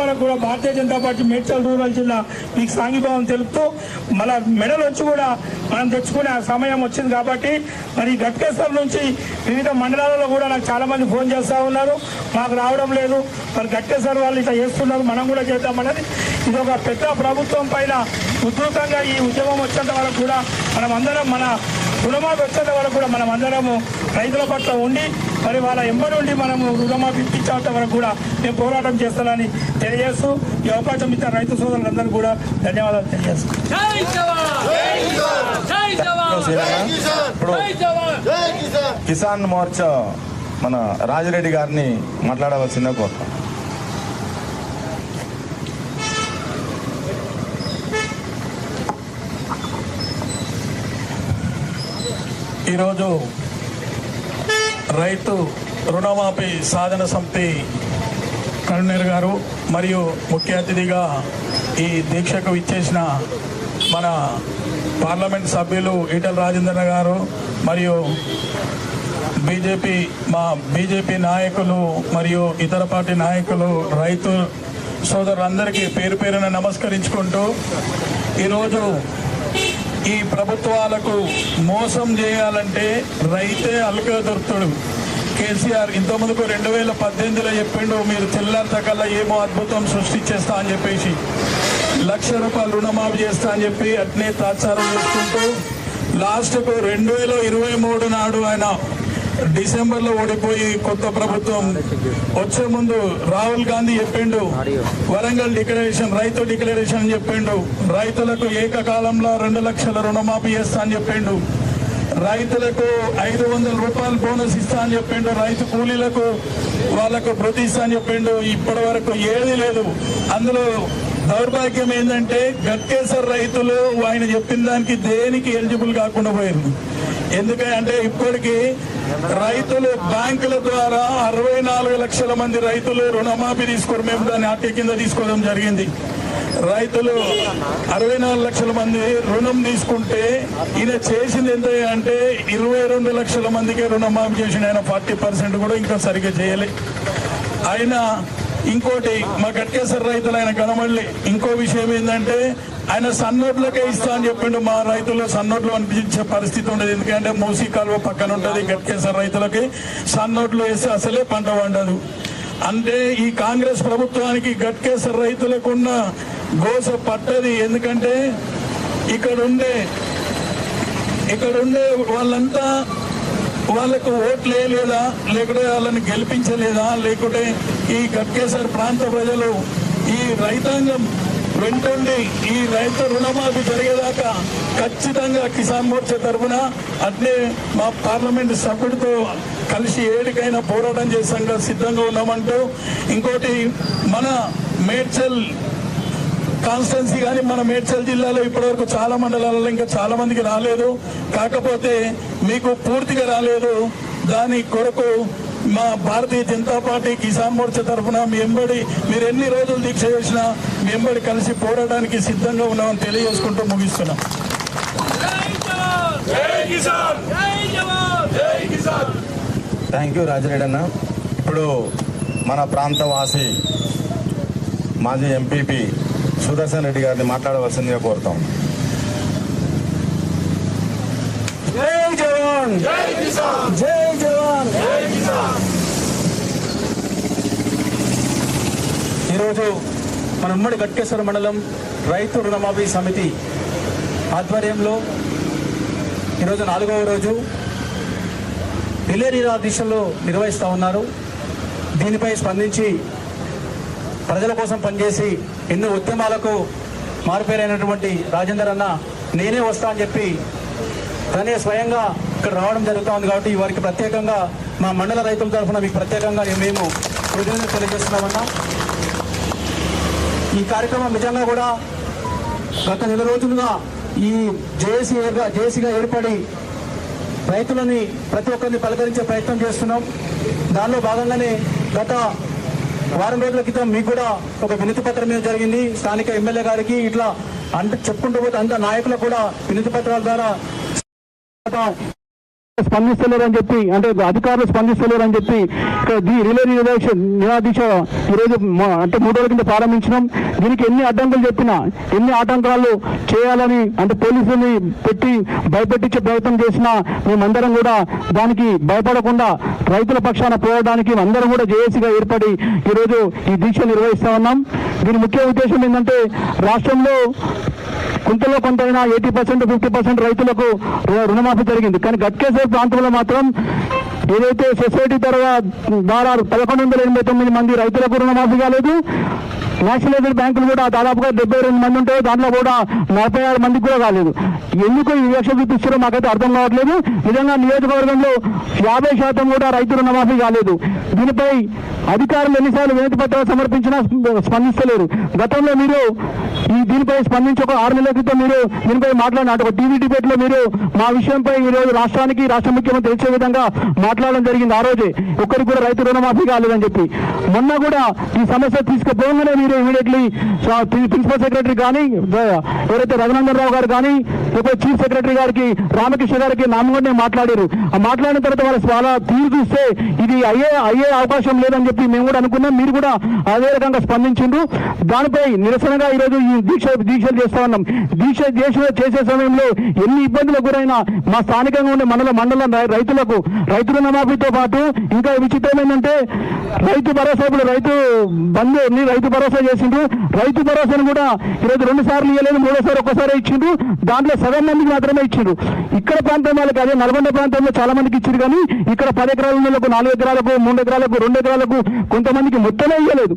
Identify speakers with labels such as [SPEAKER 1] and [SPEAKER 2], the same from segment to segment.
[SPEAKER 1] వరకు కూడా Bharatiya Janata party Medchal rural జిల్లా మీకు సాంఘీభావం తెలుపుతూ మళ్ళా మెడల్ వచ్చి కూడా మనం తెచ్చుకునే ఆ సమయం వచ్చింది కాబట్టి మరి గట్కేశ్వర్ నుంచి వివిధ మండలాలలో కూడా నాకు చాలా మంది ఫోన్ చేస్తూ ఉన్నారు. మాకు రావడం లేదు. మరి గట్కేశ్వర్ వాళ్ళు ఇట్లా చేస్తున్నారు. మనం కూడా చేద్దామన్నది ఇది ఒక పెద్ద ప్రభుత్వం పైన ఉధృతంగా ఈ ఉద్యమం వచ్చేంత వరకు కూడా మనం అందరం మన రుణమాఫీ వచ్చేంత వరకు కూడా మనం అందరము రైతుల పట్ల ఉండి మరి వాళ్ళ ఎంబడి ఉండి మనము రుణమాఫీ ఇప్పించేంత వరకు కూడా మేము పోరాటం చేస్తానని తెలియజేస్తూ ఈ అవకాశం ఇచ్చిన రైతు సోదరులందరూ కూడా ధన్యవాదాలు తెలియజేస్తాను
[SPEAKER 2] జై జవాన్! జై జవాన్!
[SPEAKER 3] ఇప్పుడు
[SPEAKER 2] జై జవాన్!
[SPEAKER 3] కిసాన్! మోర్చా మన రాజిరెడ్డి గారిని మాట్లాడవలసిందే కోరుతాం.
[SPEAKER 4] ఈరోజు రైతు రుణమాఫీ సాధన సమితి కరుణేర్ గారు మరియు ముఖ్య అతిథిగా ఈ దీక్షకు ఇచ్చేసిన మన పార్లమెంట్ సభ్యులు ఈటల రాజేంద్ర గారు మరియు బీజేపీ మా బీజేపీ నాయకులు మరియు ఇతర పార్టీ నాయకులు రైతు సోదరులందరికీ పేరు పేరున నమస్కరించుకుంటూ ఈరోజు ఈ ప్రభుత్వాలకు మోసం చేయాలంటే రైతే అల్క కేసీఆర్ ఇంతకుముందుకు రెండు వేల పద్దెనిమిదిలో చెప్పిండు మీరు తెల్లారితకల్లా ఏమో అద్భుతం సృష్టించేస్తా అని చెప్పేసి. లక్ష రూపాయలు రుణమాఫీ చేస్తా అని చెప్పి అట్నే తాత్సారం చేసుకుంటూ లాస్ట్కు రెండు వేల ఇరవై మూడు నాడు ఆయన డిసెంబర్లో ఓడిపోయి కొత్త ప్రభుత్వం వచ్చే ముందు రాహుల్ గాంధీ చెప్పిండు వరంగల్ డిక్లరేషన్ రైతు డిక్లరేషన్ అని చెప్పిండు రైతులకు ఏకకాలంలో రెండు లక్షల రుణమాఫీ చేస్తా అని చెప్పిండు రైతులకు ఐదు వందల రూపాయలు బోనస్ ఇస్తా అని చెప్పిండు రైతు కూలీలకు వాళ్ళకు ప్రతి ఇస్తా అని చెప్పిండు ఇప్పటి వరకు ఏది లేదు. అందులో దౌర్భాగ్యం ఏంటంటే గట్కేసర్ రైతులు ఆయన చెప్పిన దానికి దేనికి ఎలిజిబుల్ కాకుండా పోయారు ఎందుకంటే ఇప్పటికీ రైతులు బ్యాంకుల ద్వారా అరవై నాలుగు లక్షల మంది రైతులు రుణమాఫీ తీసుకోరు మేము దాన్ని ఆర్టీ కింద తీసుకోవడం జరిగింది. రైతులు అరవై నాలుగు లక్షల మంది రుణం తీసుకుంటే ఈయన చేసింది ఎంత అంటే ఇరవై రెండు లక్షల మందికి రుణమాఫీ చేసిన ఆయన ఫార్టీ పర్సెంట్ కూడా ఇంకా సరిగ్గా చేయలే. ఆయన ఇంకోటి మా గట్కేశ్వర రైతులు ఆయన కనబడలే. ఇంకో విషయం ఏంటంటే ఆయన సన్నోట్లకే ఇస్తా అని చెప్పిండు. మా రైతులు సన్నోట్లు అనిపించే పరిస్థితి ఉండదు. ఎందుకంటే మూసీ కాలువ పక్కన ఉంటుంది గట్కేశ్వర రైతులకి. సన్నోట్లు వేస్తే అసలే పంట పండదు. అంటే ఈ కాంగ్రెస్ ప్రభుత్వానికి గట్కేసర్ రైతులకున్న గోస పట్టది. ఎందుకంటే ఇక్కడ ఉండే ఇక్కడ ఉండే వాళ్ళంతా వాళ్ళకు ఓట్లే లేదా లేకుంటే వాళ్ళని గెలిపించలేదా? లేకుంటే ఈ గట్కేసర్ ప్రాంత ప్రజలు ఈ రైతాంగం వెంటుండి ఈ రైతు రుణమాఫీ జరిగేదాకా ఖచ్చితంగా కిసాన్ మోర్చా తరఫున అట్లే మా పార్లమెంట్ సభ్యుడితో కలిసి ఏడికైనా పోరాటం చేసాక సిద్ధంగా ఉన్నామంటూ ఇంకోటి మన మేడ్చల్ కాన్స్టెన్సీ కానీ మన మేడ్చల్ జిల్లాలో ఇప్పటివరకు చాలా మండలాలలో ఇంకా చాలా మందికి రాలేదు. కాకపోతే మీకు పూర్తిగా రాలేదు. దాని కొరకు మా భారతీయ జనతా పార్టీ కిసాన్ మోర్చా తరఫున మీ ఎంబడి మీరు ఎన్ని రోజులు దీక్ష చేసినా మీ ఎంబడి కలిసి పోరాటానికి సిద్ధంగా ఉన్నామని తెలియజేసుకుంటూ ముగిస్తున్నాం.
[SPEAKER 2] జై జవాన్ జై జవాన్ జై కిసాన్
[SPEAKER 3] థ్యాంక్ యూ రాజిరెడ్డి అన్న. ఇప్పుడు మన ప్రాంతవాసి మాజీ ఎంపీపీ సుదర్శన్ రెడ్డి గారిని మాట్లాడవలసిందిగా కోరుతాం.
[SPEAKER 1] జై జవాన్!
[SPEAKER 2] జై కిసాన్!
[SPEAKER 1] జై జవాన్!
[SPEAKER 5] ఈరోజు మన ఉమ్మడి గట్కేశ్వర మండలం రైతు రుణమాఫీ సమితి ఆధ్వర్యంలో ఈరోజు నాలుగవ రోజు రిలే దిశలో నిర్వహిస్తూ ఉన్నారు. దీనిపై స్పందించి ప్రజల కోసం పనిచేసి ఎన్నో ఉద్యమాలకు మారుపేరైనటువంటి రాజేందర్ అన్న నేనే వస్తా అని చెప్పి తనే స్వయంగా ఇక్కడ రావడం జరుగుతుంది కాబట్టి వారికి ప్రత్యేకంగా మా మండల రైతుల తరఫున మీకు ప్రత్యేకంగా మేము కృతజ్ఞతలు తెలియజేస్తున్నామన్నా. ఈ కార్యక్రమం నిజంగా కూడా గత నెల రోజులుగా ఈ జేఏసీ జేఏసీగా ఏర్పడి రైతులని ప్రతి ఒక్కరిని పలకరించే ప్రయత్నం చేస్తున్నాం. దానిలో భాగంగానే గత వారం రోజుల క్రితం మీకు కూడా ఒక వినతి పత్రం మీద జరిగింది. స్థానిక ఎమ్మెల్యే గారికి ఇట్లా అంటే చెప్పుకుంటూ పోతే అంత నాయకులకు కూడా వినతి పత్రాల ద్వారా స్పందిస్తలేరు అని చెప్పి అంటే అధికారులు స్పందిస్తలేరు అని చెప్పి ఇక్కడ ది రిలే నిరాదీక్ష నిరాదీక్ష ఈరోజు అంటే మూడు రోజుల కింద ప్రారంభించినాం. దీనికి ఎన్ని అడ్డంకులు చెప్పినా ఎన్ని ఆటంకాలు చేయాలని అంటే పోలీసుల్ని పెట్టి భయపెట్టించే ప్రయత్నం చేసినా మేమందరం కూడా దానికి భయపడకుండా రైతుల పక్షాన పోవడానికి అందరం కూడా జేఏసీగా ఏర్పడి ఈరోజు ఈ దీక్ష నిర్వహిస్తా ఉన్నాం. దీని ముఖ్య ఉద్దేశం ఏంటంటే రాష్ట్రంలో కొంతలో కొంతైనా ఎయిటీ పర్సెంట్ ఫిఫ్టీ పర్సెంట్ రైతులకు రుణమాఫీ జరిగింది. కానీ గట్కేశ్వర ప్రాంతంలో మాత్రం ఏదైతే సొసైటీ ద్వారా ద్వారా పదకొండు వందల ఎనభై తొమ్మిది మంది రైతులకు రుణమాఫీ కాలేదు నేషనలైజ్డ్ బ్యాంకులు కూడా దాదాపుగా డెబ్బై రెండు మంది ఉంటాయి దాంట్లో కూడా నలభై ఆరు మందికి కూడా కాలేదు. ఎందుకు ఈ వివక్ష చూపిస్తారో మాకైతే అర్థం కావట్లేదు. నిజంగా నియోజకవర్గంలో యాభై శాతం కూడా రైతు రుణమాఫీ కాలేదు. దీనిపై అధికారులు ఎన్నిసార్లు వినతి పత్రాలు సమర్పించినా స్పందిస్తలేరు. గతంలో మీరు ఈ దీనిపై స్పందించి ఒక ఆరు నెలల క్రితం మీరు దీనిపై మాట్లాడిన ఒక టీవీ డిబేట్లో మీరు మా విషయంపై ఈ రోజు రాష్ట్రానికి రాష్ట్ర ముఖ్యమంత్రి తెలిసే విధంగా మాట్లాడడం జరిగింది. ఆ రోజే ఒక్కరికి కూడా రైతు రుణమాఫీ కాలేదని చెప్పి. మొన్న కూడా ఈ సమస్య తీసుకుపోగానే మీరు ఇమీడియట్లీ ప్రిన్సిపల్ సెక్రటరీ కానీ ఎవరైతే రఘునందన్ రావు గారు కానీ లేకపోతే చీఫ్ సెక్రటరీ గారికి రామకృష్ణ గారికి నామగొండే మాట్లాడారు. ఆ మాట్లాడిన తర్వాత వాళ్ళ వాళ్ళ తీరు చూస్తే ఇది అయ్యే అయ్యే అవకాశం లేదని చెప్పి మేము కూడా అనుకున్నాం. మీరు కూడా అదే రకంగా స్పందించిండ్రు. దానిపై నిరసనగా ఈరోజు ఈ దీక్ష దీక్షలు చేస్తా ఉన్నాం. దీక్ష దేశంలో చేసే సమయంలో ఎన్ని ఇబ్బందులకు గురైనా మా స్థానికంగా ఉండే మండల మండల రైతులకు రైతు రుణమాఫీతో పాటు ఇంకా విచిత్రం ఏంటంటే రైతు భరోసా ఇప్పుడు రైతు బంధు రైతు భరోసా చేసిండ్రు. రైతు భరోసాను కూడా ఈరోజు రెండు సార్లు ఇవ్వలేదు మూడోసారి ఒక్కసారి ఇచ్చిండ్రు. దాంట్లో సగం మందికి మాత్రమే ఇచ్చిండ్రు. ఇక్కడ ప్రాంతం వాళ్ళకి అదే నల్గొండ ప్రాంతంలో చాలా మందికి ఇచ్చిండ్రు కానీ ఇక్కడ పది ఎకరాల నాలుగు ఎకరాలకు మూడు ఎకరాలకు రెండు ఎకరాలకు కొంతమందికి మొత్తమే ఇవ్వలేదు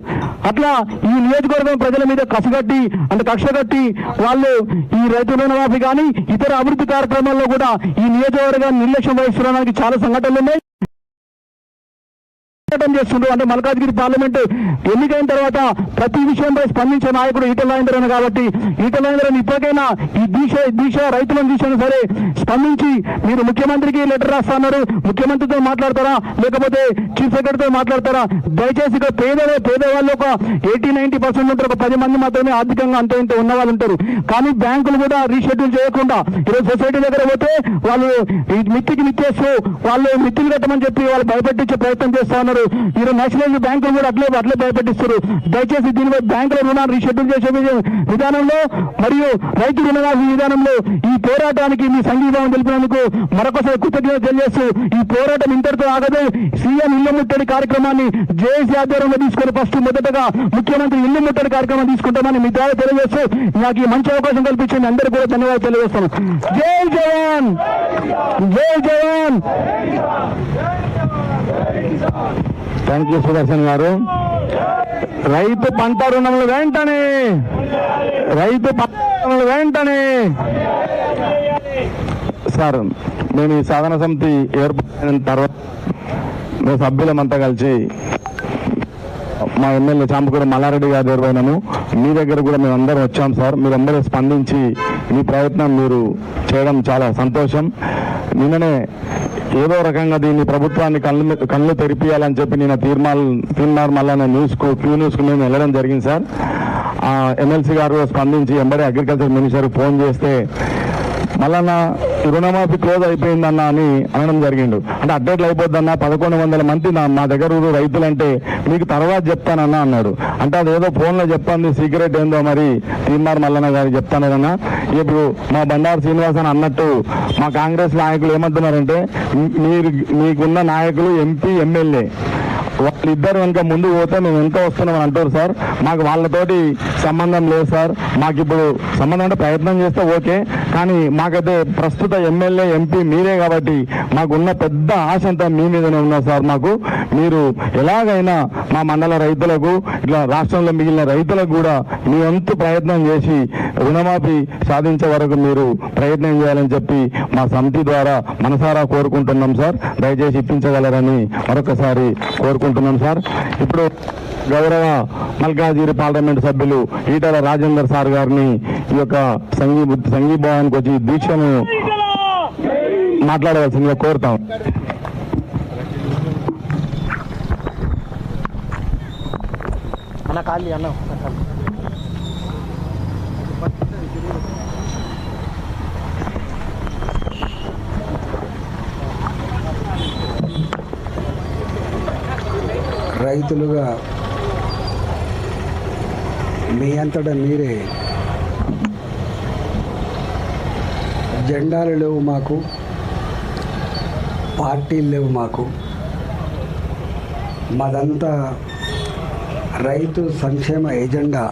[SPEAKER 5] అట్లా ఈ నియోజకవర్గం ప్రజల మీద కసిగట్టి అంటే కక్ష కట్టి వాళ్ళు ఈ రైతు రుణమాఫీ కానీ ఇతర అభివృద్ధి కార్యక్రమాల్లో కూడా ఈ నియోజకవర్గాన్ని నిర్లక్ష్యం వహిస్తున్నడానికి చాలా సంఘటనలు ఉన్నాయి. పోరాటం చేస్తుండ్రు. అంటే మల్కాజ్గిరి పార్లమెంట్ ఎన్నికైన తర్వాత ప్రతి విషయంపై స్పందించే నాయకుడు ఈటల కాబట్టి ఈటల ఇప్పటికైనా ఈ దీక్ష దీక్ష రైతులను చూసినా సరే స్పందించి మీరు ముఖ్యమంత్రికి లెటర్ రాస్తున్నారు ముఖ్యమంత్రితో మాట్లాడతారా? లేకపోతే చీఫ్ సెక్రటరీతో మాట్లాడతారా? దయచేసి ఇక పేదవాళ్ళు ఒక ఎయిటీ నైన్టీ పర్సెంట్ ఉంటారు. ఒక పది మంది మాత్రమే ఆర్థికంగా అంత ఇంత ఉన్న వాళ్ళు ఉంటారు. కానీ బ్యాంకులు కూడా రీషెడ్యూల్ చేయకుండా ఈరోజు సొసైటీ దగ్గర పోతే వాళ్ళు ఈ మిత్తికి మిత్తేస్తూ వాళ్ళు మిత్తులు కట్టమని చెప్పి వాళ్ళు భయపెట్టించే ప్రయత్నం చేస్తా ఉన్నారు ఈరోజు నేషనల్ బ్యాంకులు కూడా అట్లే అట్లే భయపెట్టిస్తారు దయచేసి దీనిపై బ్యాంకుల రుణాలు రీషెడ్యూల్ చేసే విధానంలో మరియు రైతు రుణమాఫీ విధానంలో ఈ పోరాటానికి మీ సంఘీభావం తెలిపినందుకు మరొకసారి కృతజ్ఞత తెలియజేస్తూ ఈ పోరాటం ఇంతటితో ఆగదు. సీఎం ఇల్లు ముట్టడి కార్యక్రమాన్ని జేఏసీ ఆధ్వర్యంలో తీసుకొని ఫస్ట్ మొదటగా ముఖ్యమంత్రి ఇల్లు ముట్టడి కార్యక్రమం తీసుకుంటామని మీ ద్వారా తెలియజేస్తూ నాకు ఈ మంచి అవకాశం కల్పించింది అందరికీ కూడా ధన్యవాదాలు తెలియజేస్తాను. జై జవాన్! జై జవాన్! థ్యాంక్ యూ సుదర్శన్ గారు. రైతు పంట రుణములు వెంటనే. రైతు పంట రుణములు వెంటనే. సార్ మేము ఈ సాధన సమితి ఏర్పడిన తర్వాత మేము సభ్యులమంతా కలిసి మా ఎమ్మెల్యే చాంపకూర మల్లారెడ్డి గారి దగ్గర మీ దగ్గర కూడా మేము అందరం వచ్చాం సార్. మీరందరూ స్పందించి మీ ప్రయత్నం మీరు చేయడం చాలా సంతోషం. నిన్ననే ఏదో రకంగా దీన్ని ప్రభుత్వాన్ని కళ్ళు కళ్ళు తెరిపియాలని చెప్పి నేను తీర్మానం తీర్మానం మళ్ళా న్యూస్కు క్యూ మేము వెళ్ళడం జరిగింది సార్. ఎమ్మెల్సీ గారు స్పందించి ఎంబడే అగ్రికల్చర్ మినిస్టర్ ఫోన్ చేస్తే మళ్ళా రుణమాఫీ క్లోజ్ అయిపోయిందన్న అని అనడం జరిగిండు. అంటే అడ్డేట్లు అయిపోద్దన్న పదకొండు వందల మంది మా దగ్గర రైతులు రైతులంటే మీకు తర్వాత చెప్తానన్నా అన్నాడు. అంటే అది ఏదో ఫోన్లో చెప్పండి సీక్రెట్ ఏందో మరి తీన్మార్ మల్లన్న గారికి చెప్తానన్నా ఇప్పుడు మా బండారు శ్రీనివాసన్ అన్నట్టు మా కాంగ్రెస్ నాయకులు ఏమంటున్నారంటే మీరు మీకున్న నాయకులు ఎంపీ ఎమ్మెల్యే. వాళ్ళిద్దరు కనుక ముందు పోతే మేము ఎంత వస్తున్నామని అంటారు సార్. మాకు వాళ్ళతోటి సంబంధం లేదు సార్. మాకు ఇప్పుడు సంబంధం అంటే ప్రయత్నం చేస్తే ఓకే కానీ మాకైతే ప్రస్తుత ఎమ్మెల్యే ఎంపీ మీరే కాబట్టి మాకున్న పెద్ద ఆశ అంతా మీ మీదనే ఉన్నా సార్ మాకు. మీరు ఎలాగైనా మా మండల రైతులకు ఇట్లా రాష్ట్రంలో మిగిలిన రైతులకు కూడా మీ వంతు ప్రయత్నం చేసి రుణమాఫీ సాధించే వరకు మీరు ప్రయత్నం చేయాలని చెప్పి మా సమితి ద్వారా మనసారా కోరుకుంటున్నాం సార్. దయచేసి ఇప్పించగలరని మరొకసారి కోరుకుంటున్నాం. సార్. ఇప్పుడు గౌరవ మల్కాజిగిరి పార్లమెంట్ సభ్యులు ఈటల రాజేందర్ సార్ గారిని ఈ యొక్క సంఘీ సంఘీభావానికి వచ్చి దీక్షను మాట్లాడవలసిందిగా కోరుతాం. అన్న ఖాళీ అన్న
[SPEAKER 6] రైతులుగా మీ అంతటా మీరే జెండాలు లేవు మాకు పార్టీలు లేవు మాకు. మాదంతా రైతు సంక్షేమ ఎజెండా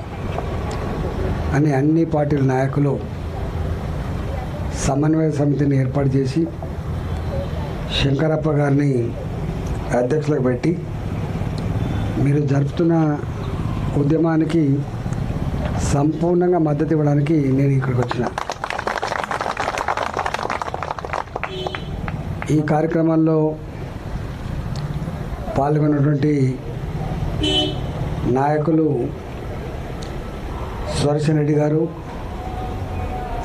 [SPEAKER 6] అని అన్ని పార్టీల నాయకులు సమన్వయ సమితిని ఏర్పాటు చేసి శంకరప్ప గారిని అధ్యక్షులకు పెట్టి మీరు జరుపుతున్న ఉద్యమానికి సంపూర్ణంగా మద్దతు ఇవ్వడానికి నేను ఇక్కడికి వచ్చిన. ఈ కార్యక్రమంలో పాల్గొన్నటువంటి నాయకులు సుదర్శన్ రెడ్డి గారు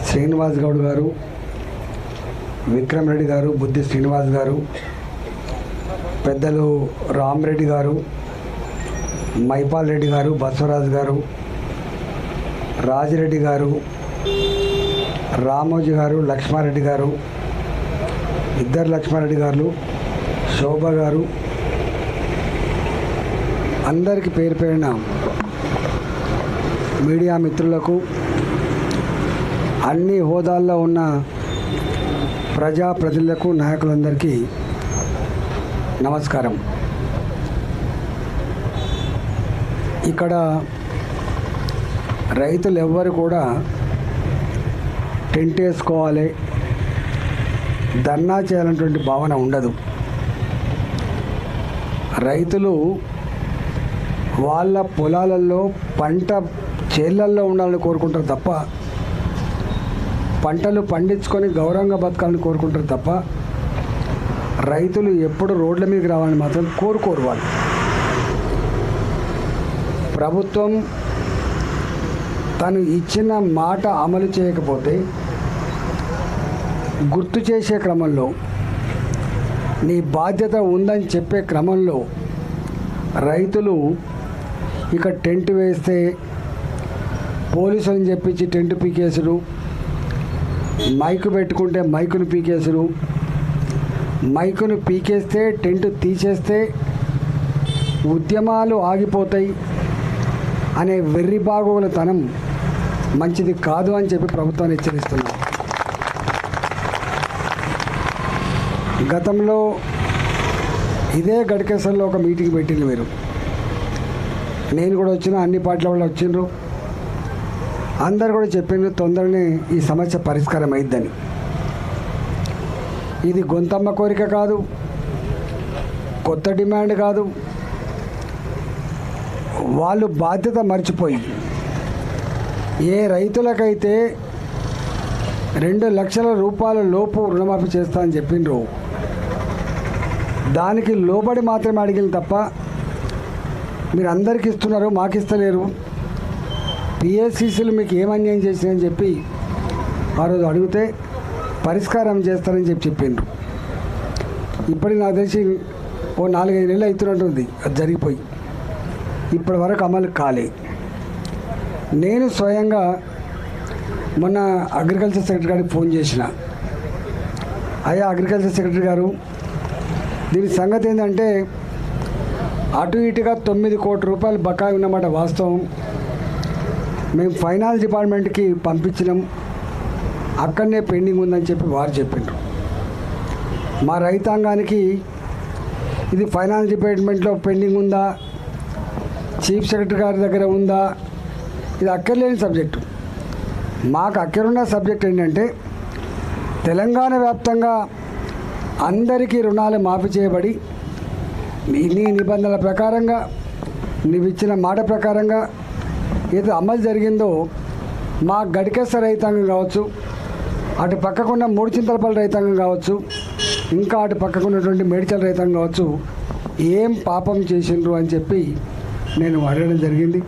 [SPEAKER 6] శ్రీనివాస్ గౌడ్ గారు విక్రమ్ రెడ్డి గారు బుద్ధి శ్రీనివాస్ గారు పెద్దలు రామరెడ్డి గారు మైపాల్ రెడ్డి గారు బసవరాజు గారు రాజిరెడ్డి గారు రామోజీ గారు లక్ష్మారెడ్డి గారు ఇద్దరు లక్ష్మారెడ్డి గారు శోభ గారు అందరికి పేరు పేరిన మీడియా మిత్రులకు అన్ని హోదాల్లో ఉన్న ప్రజాప్రతినిధులకు నాయకులందరికీ నమస్కారం. ఇక్కడ రైతులు ఎవ్వరు కూడా టెంట్ వేసుకోవాలి ధర్నా చేయాలన్నటువంటి భావన ఉండదు. రైతులు వాళ్ళ పొలాలలో పంట చేళ్ళల్లో ఉండాలని కోరుకుంటారు తప్ప పంటలు పండించుకొని గౌరవంగా బతకాలని కోరుకుంటారు తప్ప రైతులు ఎప్పుడు రోడ్ల మీదకి రావాలని మాత్రం కోరుకోరు వాళ్ళు. ప్రభుత్వం తను ఇచ్చిన మాట అమలు చేయకపోతే గుర్తు చేసే క్రమంలో నీ బాధ్యత ఉందని చెప్పే క్రమంలో రైతులు ఇక టెంట్ వేస్తే పోలీసులను చెప్పించి టెంట్ పీకేసుడు మైకు పెట్టుకుంటే మైకును పీకేసుడు మైకును పీకేస్తే టెంట్ తీసేస్తే ఉద్యమాలు ఆగిపోతాయి. అనే వెర్రి తనం మంచిది కాదు అని చెప్పి ప్రభుత్వాన్ని హెచ్చరిస్తున్నాం. గతంలో ఇదే గడికేసల్లో ఒక మీటింగ్ పెట్టింది మీరు. నేను కూడా వచ్చిన అన్ని పార్టీల వాళ్ళు వచ్చిండ్రు. అందరు కూడా చెప్పిండ్రు తొందరనే ఈ సమస్య పరిష్కారం అయిద్దని. ఇది గొంతమ్మ కోరిక కాదు కొత్త డిమాండ్ కాదు వాళ్ళు బాధ్యత మర్చిపోయి ఏ రైతులకైతే రెండు లక్షల రూపాయల లోపు రుణమాఫీ చేస్తా అని చెప్పిండ్రు దానికి లోబడి మాత్రమే అడిగింది తప్ప మీరు అందరికి ఇస్తున్నారు మాకు ఇస్తలేరు. పిఎస్సిసిలు మీకు ఏం అన్యాయం చేసినాయని చెప్పి ఆ రోజు అడిగితే పరిష్కారం చేస్తారని చెప్పి చెప్పిండ్రు. ఇప్పటికి నాకు తెలిసి ఓ నాలుగైదు నెలలు అవుతున్నట్టుంది అది జరిగిపోయి. ఇప్పటి వరకు అమలు కాలే నేను స్వయంగా మొన్న అగ్రికల్చర్ సెక్రటరీ గారికి ఫోన్ చేసిన. అయ్యా అగ్రికల్చర్ సెక్రటరీ గారు దీని సంగతి ఏంటంటే అటు ఇటుగా తొమ్మిది కోట్ల రూపాయలు బకాయి ఉన్నమాట వాస్తవం. మేము ఫైనాన్స్ డిపార్ట్మెంట్కి పంపించినాం. అక్కడనే పెండింగ్ ఉందని చెప్పి వారు చెప్పిండ్రు. మా రైతాంగానికి ఇది ఫైనాన్స్ డిపార్ట్మెంట్లో పెండింగ్ ఉందా? చీఫ్ సెక్రటరీ గారి దగ్గర ఉందా? ఇది అక్కర్లేని సబ్జెక్టు. మాకు అక్కరున్న సబ్జెక్ట్ ఏంటంటే తెలంగాణ వ్యాప్తంగా అందరికీ రుణాలు మాఫీ చేయబడి నీ నిబంధనల ప్రకారంగా నువ్వు ఇచ్చిన మాట ప్రకారంగా ఏదో అమలు జరిగిందో మా గడికేశ్వర రైతాంగం కావచ్చు అటు పక్కకున్న మూడు చింతలపల్లి రైతాంగం కావచ్చు ఇంకా అటు పక్కకున్నటువంటి మేడిచల్ రైతాంగం కావచ్చు ఏం పాపం చేసిండ్రు అని చెప్పి నేను అడగడం జరిగింది.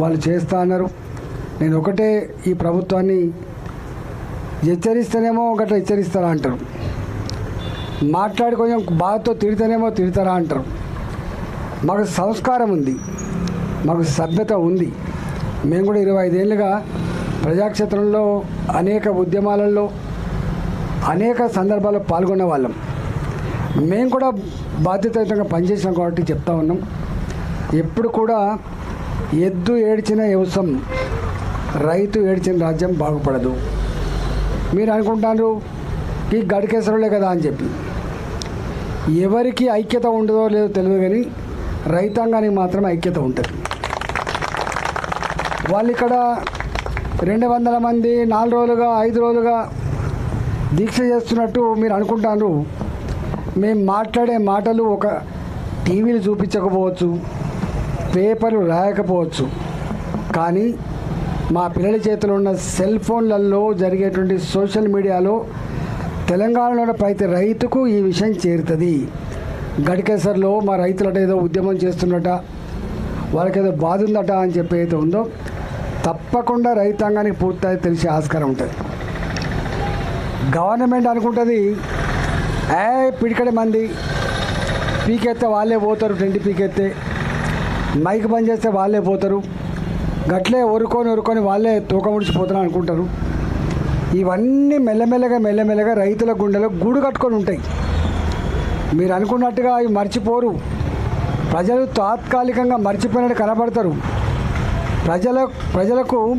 [SPEAKER 6] వాళ్ళు చేస్తా అన్నారు. నేను ఒకటే ఈ ప్రభుత్వాన్ని హెచ్చరిస్తేనేమో ఒకటి హెచ్చరిస్తారా అంటారు. మాట్లాడి కొంచెం బాధతో తిడితేనేమో తిడతారా అంటారు. మాకు సంస్కారం ఉంది. మాకు సభ్యత ఉంది. మేము కూడా ఇరవై ఐదేళ్ళుగా ప్రజాక్షేత్రంలో అనేక ఉద్యమాలలో అనేక సందర్భాల్లో పాల్గొన్న వాళ్ళం. మేము కూడా బాధ్యతాయుతంగా పనిచేసినాం కాబట్టి చెప్తా ఉన్నాం. ఎప్పుడు కూడా ఎద్దు ఏడ్చిన వ్యవసాయం రైతు ఏడ్చిన రాజ్యం బాగుపడదు. మీరు అనుకుంటారు ఈ గడికేసరులే కదా అని చెప్పి. ఎవరికి ఐక్యత ఉండదో లేదో తెలియదు కానీ రైతాంగానికి మాత్రం ఐక్యత ఉంటుంది. వాళ్ళు ఇక్కడ రెండు వందల మంది నాలుగు రోజులుగా ఐదు రోజులుగా దీక్ష చేస్తున్నట్టు మీరు అనుకుంటారు. మేము మాట్లాడే మాటలు ఒక టీవీలు చూపించకపోవచ్చు పేపర్లు రాయకపోవచ్చు. కానీ మా పిల్లల చేతిలో ఉన్న సెల్ ఫోన్లలో జరిగేటువంటి సోషల్ మీడియాలో తెలంగాణలో ప్రతి రైతుకు ఈ విషయం చేరుతుంది. గడికేసర్లో మా రైతులట ఏదో ఉద్యమం చేస్తున్నట వాళ్ళకి ఏదో బాధ ఉందట అని చెప్పి అయితే ఉందో తప్పకుండా రైతాంగానికి పూర్తయి తెలిసే ఆస్కారం ఉంటుంది. గవర్నమెంట్ అనుకుంటుంది ఏ పిడికడి మంది పీకెత్తే వాళ్ళే పోతారు ట్వంటీ పీకెత్తే. మైక్ బంద్ చేస్తే వాళ్ళే పోతారు. గట్లే ఒరుకొని ఒరుకొని వాళ్ళే తూకం ముడిచిపోతారు అనుకుంటారు. ఇవన్నీ మెల్లమెల్లగా మెల్లమెల్లగా రైతుల గుండెలో గూడు కట్టుకొని ఉంటాయి. మీరు అనుకున్నట్టుగా అవి మర్చిపోరు. ప్రజలు తాత్కాలికంగా మర్చిపోయినట్టు కనబడతారు. ప్రజల ప్రజలకు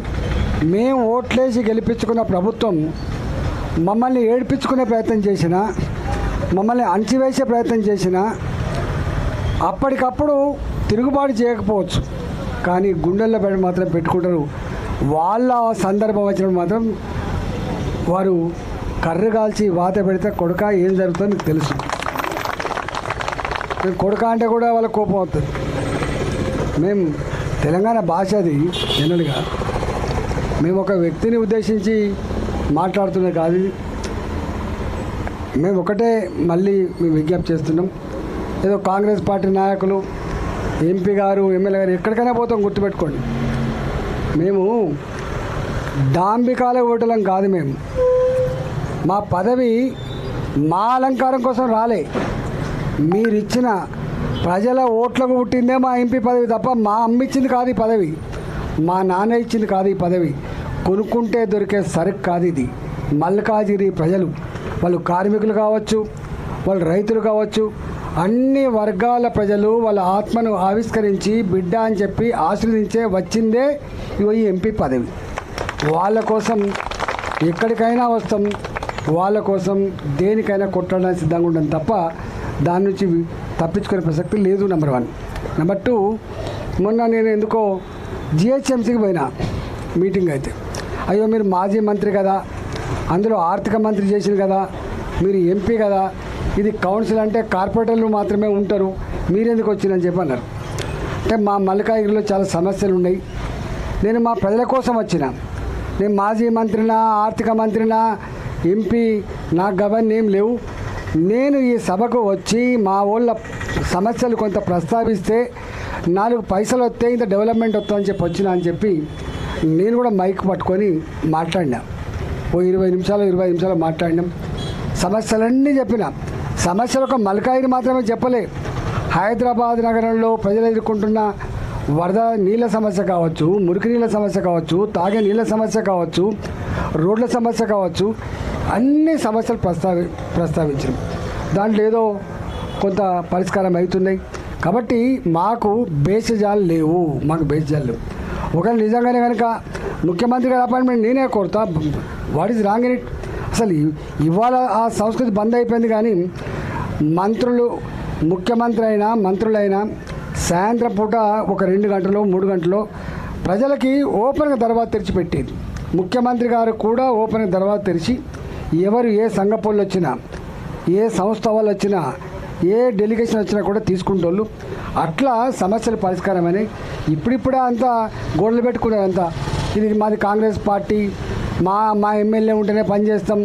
[SPEAKER 6] మేము ఓట్లేసి గెలిపించుకున్న ప్రభుత్వం మమ్మల్ని ఏడిపించుకునే ప్రయత్నం చేసిన మమ్మల్ని అణచివేసే ప్రయత్నం చేసిన అప్పటికప్పుడు తిరుగుబాటు చేయకపోవచ్చు. కానీ గుండెల్లో పెట్టి మాత్రం పెట్టుకుంటారు. వాళ్ళ సందర్భం వచ్చినప్పుడు మాత్రం వారు కర్ర కాల్చి వాత పెడితే కొడుక ఏం జరుగుతుందో మీకు తెలుసు. మేము కొడుక అంటే కూడా వాళ్ళ కోపం అవుతుంది మేము తెలంగాణ భాష అది జనరల్గా. మేము ఒక వ్యక్తిని ఉద్దేశించి మాట్లాడుతున్నది కాదు. మేము ఒకటే మళ్ళీ మేము విజ్ఞప్తి చేస్తున్నాం. ఏదో కాంగ్రెస్ పార్టీ నాయకులు ఎంపీ గారు ఎమ్మెల్యే గారు ఎక్కడికైనా పోతాం గుర్తుపెట్టుకోండి. మేము డాంబికాలే ఓటలం కాదు మేము. మా పదవి మా అలంకారం కోసం రాలే. మీరిచ్చిన ప్రజల ఓట్లకు పుట్టిందే మా ఎంపీ పదవి తప్ప మా అమ్మ ఇచ్చింది కాదు ఈ పదవి. మా నాన్న ఇచ్చింది కాదు ఈ పదవి. కొనుక్కుంటే దొరికే సరుకు కాదు ఇది. మల్కాజిరి ప్రజలు వాళ్ళు కార్మికులు కావచ్చు వాళ్ళు రైతులు కావచ్చు అన్ని వర్గాల ప్రజలు వాళ్ళ ఆత్మను ఆవిష్కరించి బిడ్డ అని చెప్పి ఆశీర్వదించే వచ్చిందే ఈ ఎంపీ పదవి. వాళ్ళ కోసం ఎక్కడికైనా వస్తాం వాళ్ళ కోసం దేనికైనా కొట్టడానికి సిద్ధంగా ఉండడం తప్ప దాని నుంచి తప్పించుకునే ప్రసక్తి లేదు నెంబర్ వన్ నెంబర్ టూ మొన్న నేను ఎందుకో జిహెచ్ఎంసీకి పోయినా మీటింగ్ అయితే. అయ్యో మీరు మాజీ మంత్రి కదా అందులో ఆర్థిక మంత్రి చేసింది కదా మీరు ఎంపీ కదా ఇది కౌన్సిల్ అంటే కార్పొరేటర్లు మాత్రమే ఉంటారు. మీరెందుకు వచ్చిందని చెప్పి అన్నారు. అంటే మా మల్కాగిరిలో చాలా సమస్యలు ఉన్నాయి. నేను మా ప్రజల కోసం వచ్చిన. నేను మాజీ మంత్రినా ఆర్థిక మంత్రినా ఎంపీ నాకు గవర్నీ ఏం లేవు. నేను ఈ సభకు వచ్చి మా వాళ్ళ సమస్యలు కొంత ప్రస్తావిస్తే నాలుగు పైసలు వస్తే ఇంత డెవలప్మెంట్ వస్తుందని చెప్పి వచ్చిన అని చెప్పి నేను కూడా మైక్ పట్టుకొని మాట్లాడినా. ఓ ఇరవై నిమిషాలు ఇరవై నిమిషాలు మాట్లాడినాం. సమస్యలన్నీ చెప్పిన. సమస్యలు ఒక మల్కాయిని మాత్రమే చెప్పలే హైదరాబాద్ నగరంలో ప్రజలు ఎదుర్కొంటున్న వరద నీళ్ళ సమస్య కావచ్చు మురికి నీళ్ళ సమస్య కావచ్చు తాగే నీళ్ళ సమస్య కావచ్చు రోడ్ల సమస్య కావచ్చు అన్ని సమస్యలు ప్రస్తావి ప్రస్తావించారు దాంట్లో ఏదో కొంత పరిష్కారం అవుతున్నాయి. కాబట్టి మాకు బేసజాలు లేవు. మాకు బేసజాలు లేవు. ఒకవేళ నిజంగానే కనుక ముఖ్యమంత్రి గారి అపాయింట్మెంట్ నేనే కోరుతా. What is wrong in it? అసలు ఇవాళ ఆ సంస్కృతి బంద్ అయిపోయింది కానీ మంత్రులు ముఖ్యమంత్రి అయినా మంత్రులైనా సాయంత్రం పూట ఒక రెండు గంటలు మూడు గంటలు ప్రజలకి ఓపెన్గా దర్వాజ తెరిచిపెట్టేది. ముఖ్యమంత్రి గారు కూడా ఓపెన్గా దర్వాజ తెరిచి ఎవరు ఏ సంఘ పనులు వచ్చినా ఏ సంస్థ వాళ్ళు వచ్చినా ఏ డెలిగేషన్ వచ్చినా కూడా తీసుకుంటోళ్ళు. అట్లా సమస్యల పరిష్కారమని ఇప్పుడిప్పుడే అంతా గోడలు పెట్టుకున్నారు అంతా. ఇది మాది కాంగ్రెస్ పార్టీ. మా మా ఎమ్మెల్యే ఉంటేనే పనిచేస్తాం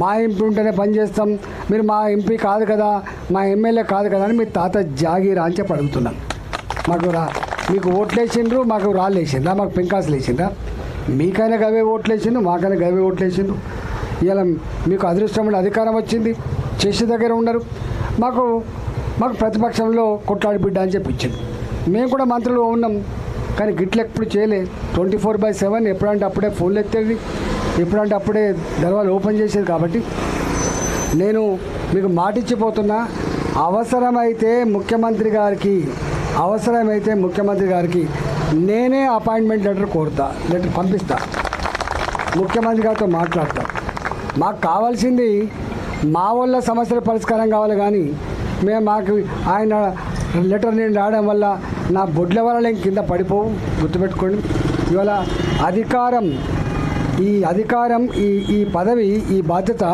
[SPEAKER 6] మా ఎంపీ ఉంటేనే పనిచేస్తాం మీరు మా ఎంపీ కాదు కదా మా ఎమ్మెల్యే కాదు కదా అని మీ తాత జాగీరా అని చెప్పి అడుగుతున్నాం. మాకు రా మీకు ఓట్లేసిండ్రు మాకు రాళ్ళు వేసిండ్రా మాకు పెంకాసులు వేసిండ్రా? మీకైనా గవే ఓట్లేసిండు మాకైనా గవే ఓట్లేసిండు ఇలా మీకు అదృష్టమైన అధికారం వచ్చింది చేసే దగ్గర ఉండరు. మాకు మాకు ప్రతిపక్షంలో కొట్లాడి బిడ్డ అని చెప్పి ఇచ్చింది మేము కూడా మంత్రులు ఉన్నాం. కానీ గిట్ల ఎప్పుడు చేయలే. ట్వంటీ ఫోర్ బై సెవెన్ ఎప్పుడంటే అప్పుడే ఫోన్లు ఎత్తేది ఎప్పుడంటే అప్పుడే దర్వాలు ఓపెన్ చేసేది కాబట్టి నేను మీకు మాటిచ్చిపోతున్నా. అవసరమైతే ముఖ్యమంత్రి గారికి అవసరమైతే ముఖ్యమంత్రి గారికి నేనే అపాయింట్మెంట్ లెటర్ కోరుతా లెటర్ పంపిస్తా. ముఖ్యమంత్రి గారితో మాట్లాడతా. మాకు కావాల్సింది మా వల్ల సమస్యల పరిష్కారం కావాలి కానీ మేము మాకు ఆయన లెటర్ నేను రాయడం వల్ల నా బొడ్ల వల్ల నేను కింద పడిపోవు గుర్తుపెట్టుకోండి. ఇవాళ అధికారం ఈ అధికారం ఈ ఈ పదవి ఈ బాధ్యత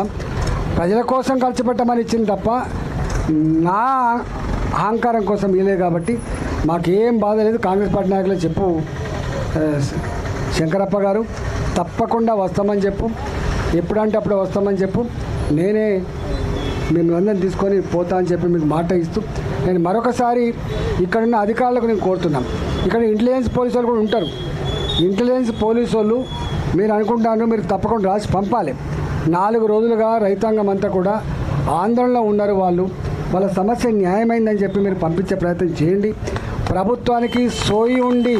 [SPEAKER 6] ప్రజల కోసం ఖర్చు పెట్టమని ఇచ్చింది తప్ప నా అహంకారం కోసం ఇలే కాబట్టి మాకేం బాధ లేదు. కాంగ్రెస్ పార్టీ నాయకులు చెప్పు. శంకరప్ప గారు తప్పకుండా వస్తామని చెప్పు. ఎప్పుడంటే అప్పుడు వస్తామని చెప్పు. నేనే మేము అందరిని తీసుకొని పోతా అని చెప్పి మీకు మాట ఇస్తూ నేను మరొకసారి ఇక్కడున్న అధికారులకు నేను కోరుతున్నాను ఇక్కడ ఇంటెలిజెన్స్ పోలీసు వాళ్ళు కూడా ఉంటారు. ఇంటెలిజెన్స్ పోలీసు వాళ్ళు మీరు అనుకుంటాను మీరు తప్పకుండా రాసి పంపాలి. నాలుగు రోజులుగా రైతాంగం అంతా కూడా ఆందోళనలో ఉన్నారు వాళ్ళు. వాళ్ళ సమస్య న్యాయమైందని చెప్పి మీరు పంపించే ప్రయత్నం చేయండి. ప్రభుత్వానికి సోయి ఉండి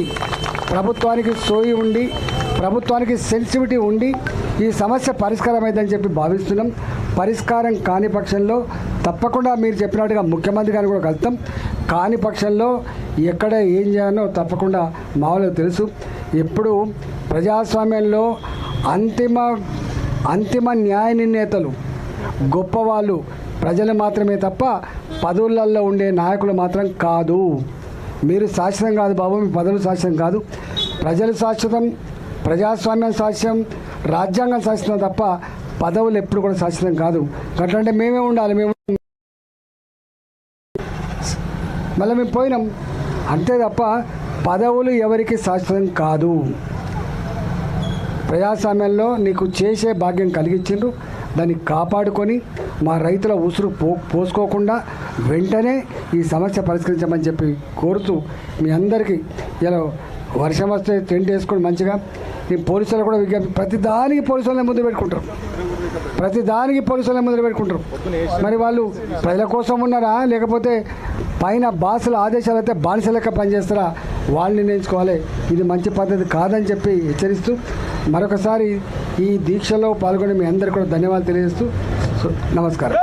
[SPEAKER 6] ప్రభుత్వానికి సోయి ఉండి ప్రభుత్వానికి సెన్సిటివిటీ ఉండి ఈ సమస్య పరిష్కారమైందని చెప్పి భావిస్తున్నాం. పరిష్కారం కాని పక్షంలో తప్పకుండా మీరు చెప్పినట్టుగా ముఖ్యమంత్రి గారిని కూడా కలుస్తాం కాని పక్షంలో ఎక్కడ ఏం చేయాలో తప్పకుండా మామూలుగా తెలుసు. ఎప్పుడు ప్రజాస్వామ్యంలో అంతిమ అంతిమ న్యాయ నిర్ణేతలు గొప్పవాళ్ళు ప్రజలు మాత్రమే తప్ప పదవులలో ఉండే నాయకులు మాత్రం కాదు. మీరు శాశ్వతం కాదు బాబు మీ పదవులు శాశ్వతం కాదు. ప్రజలు శాశ్వతం ప్రజాస్వామ్యం శాశ్వతం రాజ్యాంగం శాశ్వతం తప్ప పదవులు ఎప్పుడు కూడా శాశ్వతం కాదు. అట్లంటే మేమే ఉండాలి మేము మళ్ళీ మేము పోయినాం. అంతే తప్ప పదవులు ఎవరికి శాశ్వతం కాదు. ప్రజాస్వామ్యంలో నీకు చేసే భాగ్యం కలిగించిండ్రు. దాన్ని కాపాడుకొని మా రైతుల ఉసురు పో పోసుకోకుండా వెంటనే ఈ సమస్య పరిష్కరించమని చెప్పి కోరుతూ మీ అందరికీ ఇలా వర్షం వస్తే టెంట్ వేసుకొని మంచిగా ఈ పోలీసులు కూడా విజ్ఞప్తి ప్రతి దానికి పోలీసులనే ముందు పెట్టుకుంటారు. ప్రతి దానికి పోలీసులనే ముందు పెట్టుకుంటారు. మరి వాళ్ళు ప్రజల కోసం ఉన్నారా? లేకపోతే పైన బాసుల ఆదేశాలు అయితే బానిస పనిచేస్తారా? వాళ్ళు నిర్ణయించుకోవాలి ఇది మంచి పద్ధతి కాదని చెప్పి హెచ్చరిస్తూ మరొకసారి ఈ దీక్షలో పాల్గొనే మీ అందరికీ కూడా ధన్యవాదాలు తెలియజేస్తూ నమస్కారం.